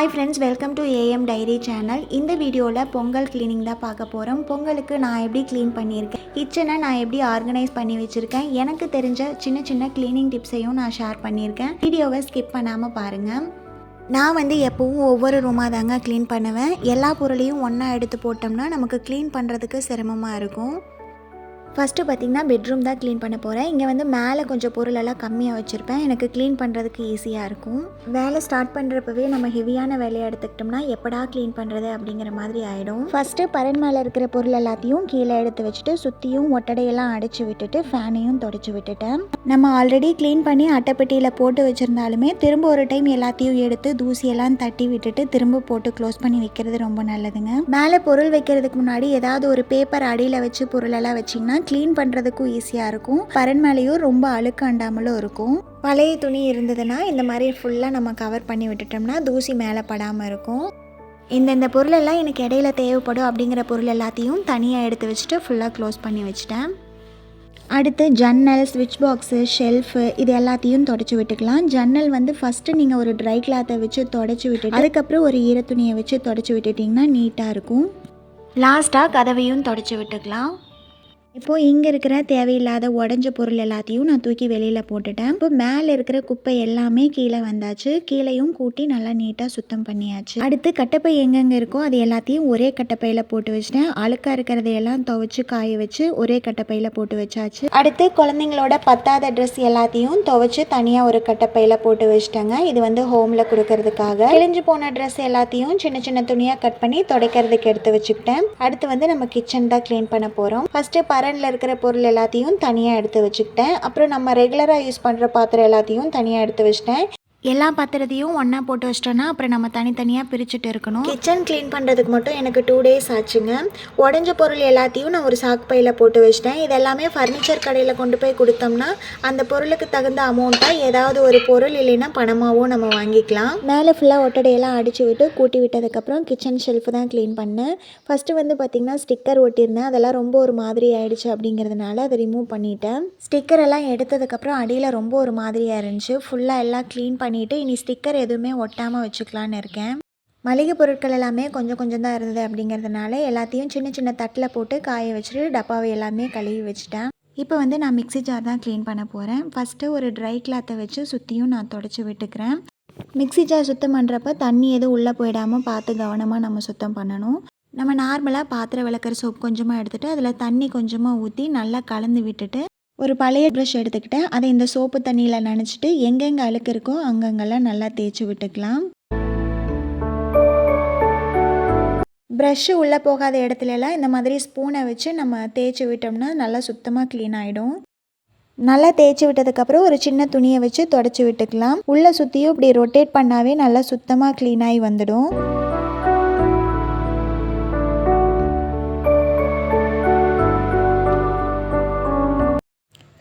Hi friends welcome to A M diary channel இந்த வீடியோவில் Pongal cleaning தான் பார்க்க போகிறோம் பொங்கலுக்கு நான் எப்படி க்ளீன் பண்ணியிருக்கேன்? கிச்சனை நான் எப்படி ஆர்கனைஸ் பண்ணி வச்சுருக்கேன்? எனக்கு தெரிஞ்ச சின்ன சின்ன க்ளீனிங் டிப்ஸையும் நான் ஷேர் பண்ணியிருக்கேன். வீடியோவை ஸ்கிப் பண்ணாமல் பாருங்கள் நான் வந்து எப்போவும் ஒவ்வொரு ரூமாக தாங்க க்ளீன் பண்ணுவேன். எல்லா பொருளையும் ஒன்றா எடுத்து போட்டோம்னா நமக்கு க்ளீன் பண்ணுறதுக்கு சிரமமாக இருக்கும். ஃபஸ்ட்டு பார்த்திங்கன்னா பெட்ரூம் தான் க்ளீன் பண்ண போகிறேன் இங்கே வந்து மேலே கொஞ்சம் பொருளெல்லாம் கம்மியாக வச்சுருப்பேன். எனக்கு க்ளீன் பண்ணுறதுக்கு ஈஸியாக இருக்கும். வேலை ஸ்டார்ட் பண்ணுறப்பவே நம்ம ஹெவியான வேலையை எடுத்துக்கிட்டோம்னா எப்படா க்ளீன் பண்ணுறது அப்படிங்கிற மாதிரி ஆகிடும் ஃபஸ்ட்டு பரன் மேலே இருக்கிற பொருள் எல்லாத்தையும் கீழே எடுத்து வச்சுட்டு சுற்றியும் ஒட்டடையெல்லாம் அடைச்சி விட்டுட்டு ஃபேனையும் தொடச்சி விட்டுட்டேன். நம்ம ஆல்ரெடி க்ளீன் பண்ணி அட்டைப்பெட்டியில் போட்டு வச்சுருந்தாலுமே திரும்ப ஒரு டைம் எல்லாத்தையும் எடுத்து தூசியெல்லாம் தட்டி விட்டுட்டு திரும்ப போட்டு க்ளோஸ் பண்ணி வைக்கிறது ரொம்ப நல்லதுங்க. மேலே பொருள் வைக்கிறதுக்கு முன்னாடி ஏதாவது ஒரு பேப்பர் அடியில் வச்சு பொருளெல்லாம் வச்சிங்கன்னா க்ளீன் பண்ணுறதுக்கும் ஈஸியாக இருக்கும். பரன் மேலேயும் ரொம்ப அழுக்கு அண்டாமலும் இருக்கும். பழைய துணி இருந்ததுன்னா இந்த மாதிரி ஃபுல்லாக நம்ம கவர் பண்ணி விட்டுட்டோம்னா தூசி மேலே படாமல் இருக்கும். இந்தந்த பொருளெல்லாம் எனக்கு இடையில தேவைப்படும் அப்படிங்கிற பொருள் எல்லாத்தையும் தனியாக எடுத்து வச்சுட்டு ஃபுல்லாக க்ளோஸ் பண்ணி வச்சுட்டேன். அடுத்து ஜன்னல் ஸ்விட்ச் பாக்ஸு ஷெல்ஃபு இது எல்லாத்தையும் தொடச்சி விட்டுக்கலாம். ஜன்னல் வந்து ஃபஸ்ட்டு நீங்கள் ஒரு ட்ரை கிளாத்தை வச்சு தொடச்சி விட்டுட்டு அதுக்கப்புறம் ஒரு ஈரத்துணியை வச்சு தொடச்சி விட்டுட்டிங்கன்னா நீட்டாக இருக்கும். லாஸ்ட்டாக கதவையும் தொடச்சி விட்டுக்கலாம். இப்போது இங்கே இருக்கிற தேவையில்லாத உடஞ்ச பொருள் எல்லாத்தையும் நான் தூக்கி வெளியில் போட்டுட்டேன். இப்போ மேலே இருக்கிற குப்பை எல்லாமே கீழே வந்தாச்சு. கீழேயும் கூட்டி நல்லா நீட்டாக சுத்தம் பண்ணியாச்சு. அடுத்து கட்டப்பை எங்கெங்கே இருக்கோ அது எல்லாத்தையும் ஒரே கட்டப்பையில் போட்டு வச்சிட்டேன். அழுக்காக இருக்கிறதையெல்லாம் துவைச்சு காய வச்சு ஒரே கட்டப்பையில் போட்டு வச்சாச்சு. அடுத்து குழந்தைங்களோட பத்தாத ட்ரெஸ் எல்லாத்தையும் துவைச்சு தனியாக ஒரு கட்டப்பையில் போட்டு வச்சிட்டேங்க. இது வந்து ஹோமில் கொடுக்கறதுக்காக. கிழிஞ்சு போன ட்ரெஸ் எல்லாத்தையும் சின்ன சின்ன துணியாக கட் பண்ணி துடைக்கிறதுக்கு எடுத்து வச்சுக்கிட்டேன். அடுத்து வந்து நம்ம கிச்சன் தான் க்ளீன் பண்ண போகிறோம் ஃபஸ்ட்டு கரண்டில் இருக்கிற பொருள் எல்லாத்தையும் தனியாக எடுத்து வச்சுக்கிட்டேன். அப்புறம் நம்ம ரெகுலராக யூஸ் பண்ணுற பாத்திரம் எல்லாத்தையும் தனியாக எடுத்து வச்சுட்டேன். எல்லா பாத்திரத்தையும் ஒன்றா போட்டு வச்சிட்டோன்னா அப்புறம் நம்ம தனித்தனியாக பிரிச்சுட்டு இருக்கணும். கிச்சன் க்ளீன் பண்ணுறதுக்கு மட்டும் எனக்கு டூ டேஸ் ஆச்சுங்க. உடஞ்ச பொருள் எல்லாத்தையும் நான் ஒரு சாக் பையில் போட்டு வச்சிட்டேன். இது எல்லாமே ஃபர்னிச்சர் கடையில் கொண்டு போய் கொடுத்தோம்னா அந்த பொருளுக்கு தகுந்த அமௌண்ட்டாக ஏதாவது ஒரு பொருள் இல்லைன்னா பணமாகவும் நம்ம வாங்கிக்கலாம். மேலே ஃபுல்லாக ஒட்டடையெல்லாம் அடித்து விட்டு கூட்டி விட்டதுக்கப்புறம் கிச்சன் ஷெல்ஃபு தான் க்ளீன் பண்ணேன். ஃபஸ்ட்டு வந்து பார்த்திங்கன்னா ஸ்டிக்கர் ஒட்டியிருந்தேன். அதெல்லாம் ரொம்ப ஒரு மாதிரி ஆயிடுச்சு அப்படிங்கிறதுனால அதை ரிமூவ் பண்ணிட்டேன். ஸ்டிக்கர் எல்லாம் எடுத்ததுக்கப்புறம் அடியில் ரொம்ப ஒரு மாதிரியாக இருந்துச்சு. ஃபுல்லாக எல்லாம் க்ளீன் பண்ணி பண்ணிவிட்டு இனி ஸ்டிக்கர் எதுவுமே ஒட்டாமல் வச்சுக்கலான்னு இருக்கேன். மளிகை பொருட்கள் எல்லாமே கொஞ்சம் கொஞ்சம் தான் இருந்தது அப்படிங்கிறதுனால எல்லாத்தையும் சின்ன சின்ன தட்டில் போட்டு காய வச்சுட்டு டப்பாவை எல்லாமே கழுவி வச்சுட்டேன். இப்போ வந்து நான் மிக்ஸி ஜார் தான் க்ளீன் பண்ண போகிறேன் ஃபஸ்ட்டு ஒரு ட்ரை கிளாத்தை வச்சு சுற்றியும் நான் தொடச்சி விட்டுக்கிறேன். மிக்ஸி ஜார் சுத்தம் பண்ணுறப்ப தண்ணி எதுவும் உள்ளே போயிடாமல் பார்த்து கவனமாக நம்ம சுத்தம் பண்ணணும். நம்ம நார்மலாக பாத்திரம் விளக்குற சோப் கொஞ்சமாக எடுத்துகிட்டு அதில் தண்ணி கொஞ்சமாக ஊற்றி நல்லா கலந்து விட்டுட்டு ஒரு பழைய ப்ரஷ் எடுத்துக்கிட்டேன் அதை இந்த சோப்பு தண்ணியில் நனைச்சிட்டு எங்கெங்கே அழுக்கு இருக்கோ அங்கங்கெல்லாம் நல்லா தேய்ச்சி விட்டுக்கலாம். ப்ரஷ்ஷு உள்ளே போகாத இடத்துலலாம் இந்த மாதிரி ஸ்பூனை வச்சு நம்ம தேய்ச்சி விட்டோம்னா நல்லா சுத்தமாக க்ளீன் ஆகிடும் நல்லா தேய்ச்சி விட்டதுக்கப்புறம் ஒரு சின்ன துணியை வச்சு தொடச்சி விட்டுக்கலாம். உள்ளே சுற்றியும் இப்படி ரொட்டேட் பண்ணாவே நல்லா சுத்தமாக க்ளீனாகி வந்துடும்.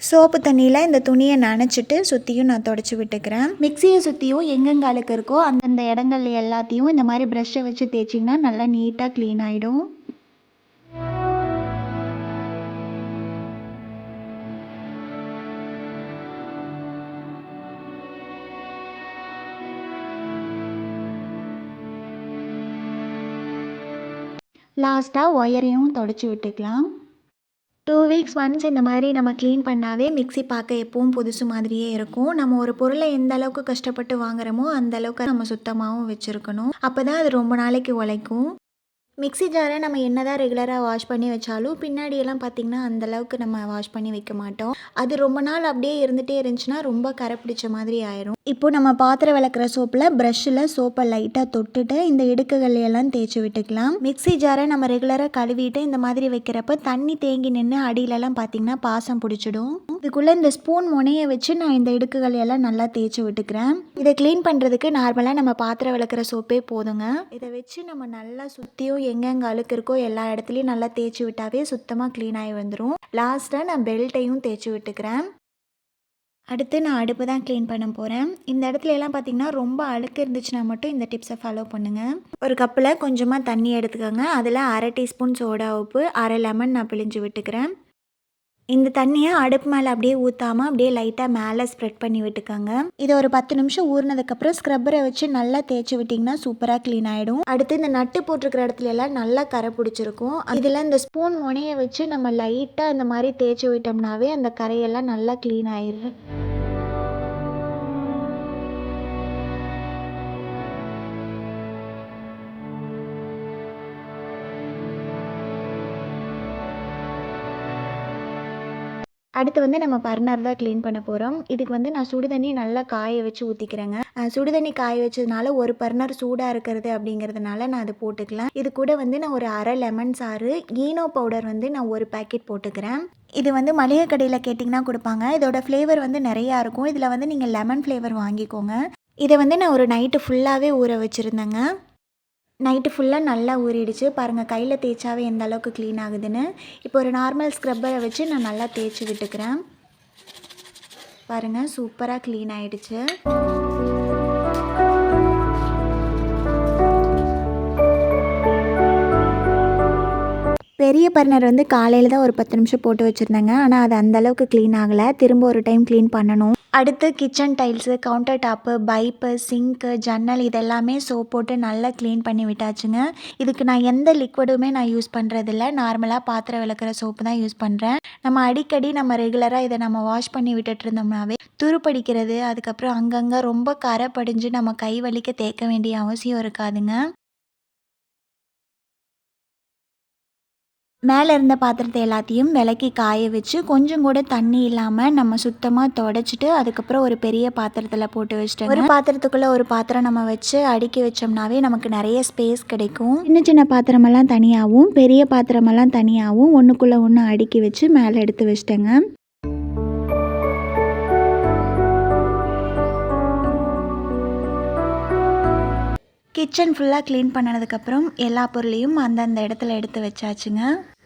சோப்பு தண்ணியில் இந்த துணியை நனைச்சிட்டு சுற்றியும் நான் தொடச்சி விட்டுக்கிறேன். மிக்சியை சுற்றியும் எங்கெங்கே அழுக்கு இருக்கோ அந்தந்த இடங்கள் எல்லாத்தையும் இந்த மாதிரி ப்ரஷ்ஷை வச்சு தேய்ச்சிங்கன்னா நல்லா நீட்டாக க்ளீன் ஆகிடும் லாஸ்ட்டாக ஒயரையும் தொடச்சி விட்டுக்கலாம். வீக்ஸ் ஒன்ஸ் இந்த மாதிரி நம்ம க்ளீன் பண்ணாவே மிக்ஸி பார்க்க எப்பவும் புதுசு மாதிரியே இருக்கும். நம்ம ஒரு பொருளை எந்த அளவுக்கு கஷ்டப்பட்டு வாங்குறோமோ அந்த அளவுக்கு நம்ம சுத்தமாகவும் வச்சுருக்கணும். அப்போ தான் அது ரொம்ப நாளைக்கு உழைக்கும். மிக்ஸி ஜாரை நம்ம என்ன தான் ரெகுலராக வாஷ் பண்ணி வச்சாலும் பின்னாடியெல்லாம் பார்த்திங்கன்னா அந்தளவுக்கு நம்ம வாஷ் பண்ணி வைக்க மாட்டோம். அது ரொம்ப நாள் அப்படியே இருந்துகிட்டே இருந்துச்சுன்னா ரொம்ப கரை பிடிச்ச மாதிரி ஆயிரும். இப்போ நம்ம பாத்திரம் விளக்குற சோப்பில் ப்ரஷ்ஷில் சோப்பை லைட்டாக தொட்டுட்டு இந்த இடுக்குகளையெல்லாம் தேய்ச்சி விட்டுக்கலாம். மிக்ஸி ஜாரை நம்ம ரெகுலராக கழுவிட்டு இந்த மாதிரி வைக்கிறப்ப தண்ணி தேங்கி நின்று அடியிலலாம் பார்த்திங்கன்னா பாசம் பிடிச்சிடும். இதுக்குள்ளே இந்த ஸ்பூன் முனையை வச்சு நான் இந்த இடுக்குகள் எல்லாம் நல்லா தேய்ச்சி விட்டுக்கிறேன். இதை க்ளீன் பண்ணுறதுக்கு நார்மலாக நம்ம பாத்திரம் விளக்குற சோப்பே போதுங்க. இதை வச்சு நம்ம நல்லா சுற்றியும் எங்கெங்கே அழுக்கு இருக்கோ எல்லா இடத்துலையும் நல்லா தேய்ச்சி விட்டாவே சுத்தமாக க்ளீன் ஆகி வந்துடும் லாஸ்ட்டாக நான் பெல்ட்டையும் தேய்ச்சி விட்டுக்கிறேன். அடுத்து நான் அடுப்பு தான் க்ளீன் பண்ண போகிறேன் இந்த இடத்துல எல்லாம் பார்த்திங்கன்னா ரொம்ப அழுக்கு இருந்துச்சுன்னா மட்டும் இந்த டிப்ஸை ஃபாலோ பண்ணுங்கள் ஒரு கப்பில் கொஞ்சமாக தண்ணி எடுத்துக்கோங்க. அதில் அரை டீஸ்பூன் சோடா உப்பு அரை லெமன் நான் பிழிஞ்சு விட்டுக்கிறேன். இந்த தண்ணியை அடுப்பு மேலே அப்படியே ஊற்றாமல் அப்படியே லைட்டாக மேலே ஸ்ப்ரெட் பண்ணி விட்டுக்கோங்க. இதை ஒரு பத்து நிமிஷம் ஊறினதுக்கப்புறம் ஸ்க்ரப்பரை வச்சு நல்லா தேய்ச்சி விட்டிங்கன்னா சூப்பராக க்ளீன் ஆகிடும் அடுத்து இந்த நட்டு போட்டிருக்கிற இடத்துல எல்லாம் நல்லா கரை பிடிச்சிருக்கும். இதில் இந்த ஸ்பூன் முனையை வச்சு நம்ம லைட்டாக இந்த மாதிரி தேய்ச்சி விட்டோம்னாவே அந்த கரையெல்லாம் நல்லா க்ளீன் ஆயிடுது அடுத்து வந்து நம்ம பர்னர் தான் க்ளீன் பண்ண போகிறோம் இதுக்கு வந்து நான் சுடு தண்ணி நல்லா காய வச்சு ஊற்றிக்கிறேங்க சுடு தண்ணி காய வச்சதுனால ஒரு பர்னர் சூடாக இருக்கிறது அப்படிங்கிறதுனால நான் அது போட்டுக்கலாம். இது கூட வந்து நான் ஒரு அரை லெமன் சாறு ஈனோ பவுடர் வந்து நான் ஒரு பேக்கெட் போட்டுக்கிறேன். இது வந்து மளிகை கடையில் கேட்டிங்கன்னா கொடுப்பாங்க. இதோட ஃப்ளேவர் வந்து நிறையா இருக்கும். இதில் வந்து நீங்கள் லெமன் ஃப்ளேவர் வாங்கிக்கோங்க. இதை வந்து நான் ஒரு நைட்டு ஃபுல்லாகவே ஊற வச்சுருந்தேங்க. நைட்டு ஃபுல்லாக நல்லா ஊறிடுச்சு. பாருங்கள் கையில் தேய்ச்சாவே எந்த அளவுக்கு க்ளீன் ஆகுதுன்னு. இப்போ ஒரு நார்மல் ஸ்க்ரப்பரை வச்சு நான் நல்லா தேய்ச்சி விட்டுக்கிறேன். பாருங்கள் சூப்பராக க்ளீன் ஆகிடுச்சு பெரிய பர்னர் வந்து காலையில் தான் ஒரு பத்து நிமிஷம் போட்டு வச்சுருந்தேங்க. ஆனால் அது அந்தளவுக்கு க்ளீன் ஆகலை. திரும்ப ஒரு டைம் க்ளீன் பண்ணணும். அடுத்து kitchen tiles counter top pipe sink ஜன்னல் இதெல்லாமே சோப் போட்டு நல்லா க்ளீன் பண்ணி விட்டாச்சுங்க. இதுக்கு நான் எந்த லிக்விடுமே நான் யூஸ் பண்ணுறதில்ல நார்மலாக பாத்திரம் விளக்குற சோப்பு தான் யூஸ் பண்ணுறேன் நம்ம அடிக்கடி நம்ம ரெகுலராக இதை நம்ம வாஷ் பண்ணி விட்டுட்டு இருந்தோம்னாவே துருப்படிக்கிறது அதுக்கப்புறம் அங்கங்கே ரொம்ப கரை படிஞ்சு நம்ம கை வலிக்க தேய்க்க வேண்டிய அவசியம் இருக்காதுங்க. மேலே இருந்த பாத்திரத்தை எல்லாத்தையும் விளக்கி காய வச்சு கொஞ்சம் கூட தண்ணி இல்லாமல் நம்ம சுத்தமாக தொடச்சிட்டு அதுக்கப்புறம் ஒரு பெரிய பாத்திரத்தில் போட்டு வச்சுட்டு ஒரு பாத்திரத்துக்குள்ளே ஒரு பாத்திரம் நம்ம வச்சு அடுக்கி வச்சோம்னாவே நமக்கு நிறைய ஸ்பேஸ் கிடைக்கும். சின்ன சின்ன பாத்திரமெல்லாம் தனியாகவும் பெரிய பாத்திரமெல்லாம் தனியாகவும் ஒன்றுக்குள்ளே ஒன்று அடுக்கி வச்சு மேலே எடுத்து வச்சிட்டேங்க. கிச்சன் ஃபுல்லாக க்ளீன் பண்ணதுக்கப்புறம் எல்லா பொருளையும் அந்தந்த இடத்துல எடுத்து வச்சாச்சுங்க.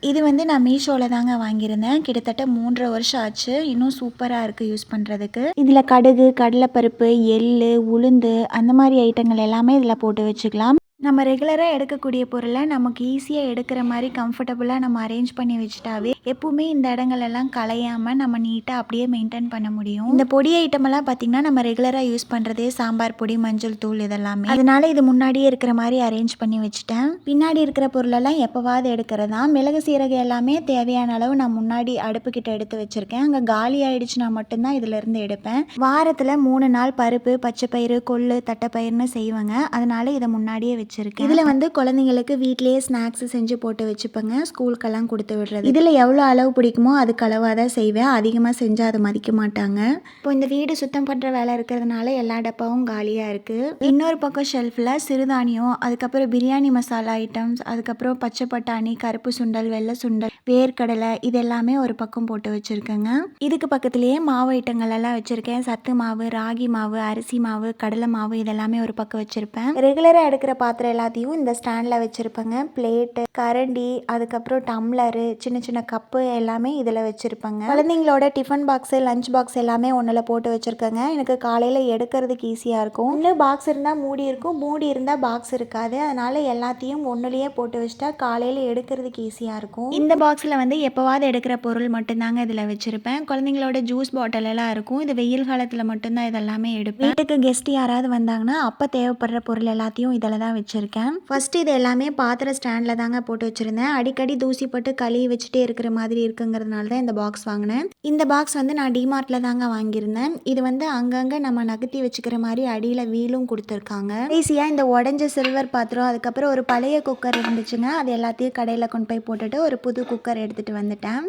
இது வந்து நான் மீஷோவில் தாங்க வாங்கியிருந்தேன். கிட்டத்தட்ட மூன்றரை வருஷம் ஆச்சு. இன்னும் சூப்பராக இருக்குது யூஸ் பண்ணுறதுக்கு இதில் கடுகு கடலைப்பருப்பு எள் உளுந்து அந்த மாதிரி ஐட்டங்கள் எல்லாமே இதில் போட்டு வச்சுக்கலாம். நம்ம ரெகுலராக எடுக்கக்கூடிய பொருளை நமக்கு ஈஸியாக எடுக்கிற மாதிரி கம்ஃபர்டபுளாக நம்ம அரேஞ்ச் பண்ணி வச்சுட்டாவே எப்பவுமே இந்த இடங்களெல்லாம் கலையாமல் களையாமல் நம்ம நீட்டாக அப்படியே மெயின்டைன் பண்ண முடியும். இந்த பொடி ஐட்டமெல்லாம் பார்த்திங்கன்னா நம்ம ரெகுலராக யூஸ் பண்ணுறதே சாம்பார் பொடி மஞ்சள் தூள் இதெல்லாமே. அதனால் இது முன்னாடியே இருக்கிற மாதிரி அரேஞ்ச் பண்ணி வச்சுட்டேன். பின்னாடி இருக்கிற பொருளெல்லாம் எப்போவாது எடுக்கிறதா மிளகு சீரகம் எல்லாமே தேவையான அளவு நான் முன்னாடி அடுப்பு கிட்ட எடுத்து வச்சுருக்கேன். அங்கே காலி ஆயிடுச்சுன்னா மட்டும்தான் இதிலேருந்து எடுப்பேன். வாரத்தில் மூணு நாள் பருப்பு பச்சை பயிறு கொள்ளு தட்டைப்பயிர்னு செய்வேங்க. அதனால இதை முன்னாடியே வச்சு வச்சுருக்கேன். இதில் வந்து குழந்தைங்களுக்கு வீட்லேயே ஸ்நாக்ஸ் செஞ்சு போட்டு வச்சுப்பேங்க. ஸ்கூலுக்கெல்லாம் கொடுத்து விடுறது. இதில் எவ்வளோ அளவு பிடிக்குமோ அதுக்கு அளவாக தான் செய்வேன். அதிகமாக செஞ்சால் அதை மதிக்க மாட்டாங்க. இப்போ இந்த வீடு சுத்தம் பண்ணுற வேலை இருக்கிறதுனால எல்லா டப்பாவும் காலியாக இருக்குது இன்னொரு பக்கம் ஷெல்ஃபில் சிறுதானியம் அதுக்கப்புறம் பிரியாணி மசாலா ஐட்டம்ஸ் அதுக்கப்புறம் பச்சை பட்டாணி கருப்பு சுண்டல் வெள்ளை சுண்டல் வேர்க்கடலை இது எல்லாமே ஒரு பக்கம் போட்டு வச்சுருக்கேங்க. இதுக்கு பக்கத்துலேயே மாவு ஐட்டங்கள் எல்லாம் வச்சுருக்கேன். சத்து மாவு ராகி மாவு அரிசி மாவு கடலை மாவு இதெல்லாமே ஒரு பக்கம் வச்சுருப்பேன். ரெகுலராக எடுக்கிற பாத்திரம் பாத்திரம் எல்லாத்தையும் இந்த ஸ்டாண்டில் வச்சுருப்பேங்க. பிளேட்டு கரண்டி அதுக்கப்புறம் டம்ளரு சின்ன சின்ன கப்பு எல்லாமே இதில் வச்சுருப்பேங்க. குழந்தைங்களோட டிஃபன் பாக்ஸு லஞ்ச் பாக்ஸ் எல்லாமே ஒன்றில் போட்டு வச்சுருக்கேங்க. எனக்கு காலையில் எடுக்கிறதுக்கு ஈஸியாக இருக்கும். இன்னும் பாக்ஸ் இருந்தால் மூடி இருக்கும். மூடி இருந்தால் பாக்ஸ் இருக்காது. அதனால் எல்லாத்தையும் ஒன்றுலேயே போட்டு வச்சுட்டா காலையில் எடுக்கிறதுக்கு ஈஸியாக இருக்கும். இந்த பாக்ஸில் வந்து எப்போவாது எடுக்கிற பொருள் மட்டும்தாங்க இதில் வச்சுருப்பேன். குழந்தைங்களோட ஜூஸ் பாட்டில் எல்லாம் இருக்கும். இது வெயில் காலத்தில் மட்டும்தான் இதெல்லாமே எடுப்பேன். வீட்டுக்கு கெஸ்ட் யாராவது வந்தாங்கன்னா அப்போ தேவைப்படுற பொருள் எல்லாத்தையும் இதில் தான் வச்சு வச்சுருக்கேன். ஃபஸ்ட்டு இது எல்லாமே பாத்திர ஸ்டாண்டில் தாங்க போட்டு வச்சுருந்தேன். அடிக்கடி தூசி போட்டு கழுவி வச்சுட்டே இருக்கிற மாதிரி இருக்குங்கிறதுனால தான் இந்த பாக்ஸ் வாங்கினேன். இந்த பாக்ஸ் வந்து நான் டிமார்ட்டில் தாங்க வாங்கியிருந்தேன். இது வந்து அங்கங்கே நம்ம நகர்த்தி வச்சுக்கிற மாதிரி அடியில் வீலும் கொடுத்துருக்காங்க. ஈஸியாக இந்த உடஞ்ச சில்வர் பாத்திரம் அதுக்கப்புறம் ஒரு பழைய குக்கர் இருந்துச்சுங்க. அது எல்லாத்தையும் கடையில் கொண்டு போய் போட்டுட்டு ஒரு புது குக்கர் எடுத்துகிட்டு வந்துட்டேன்.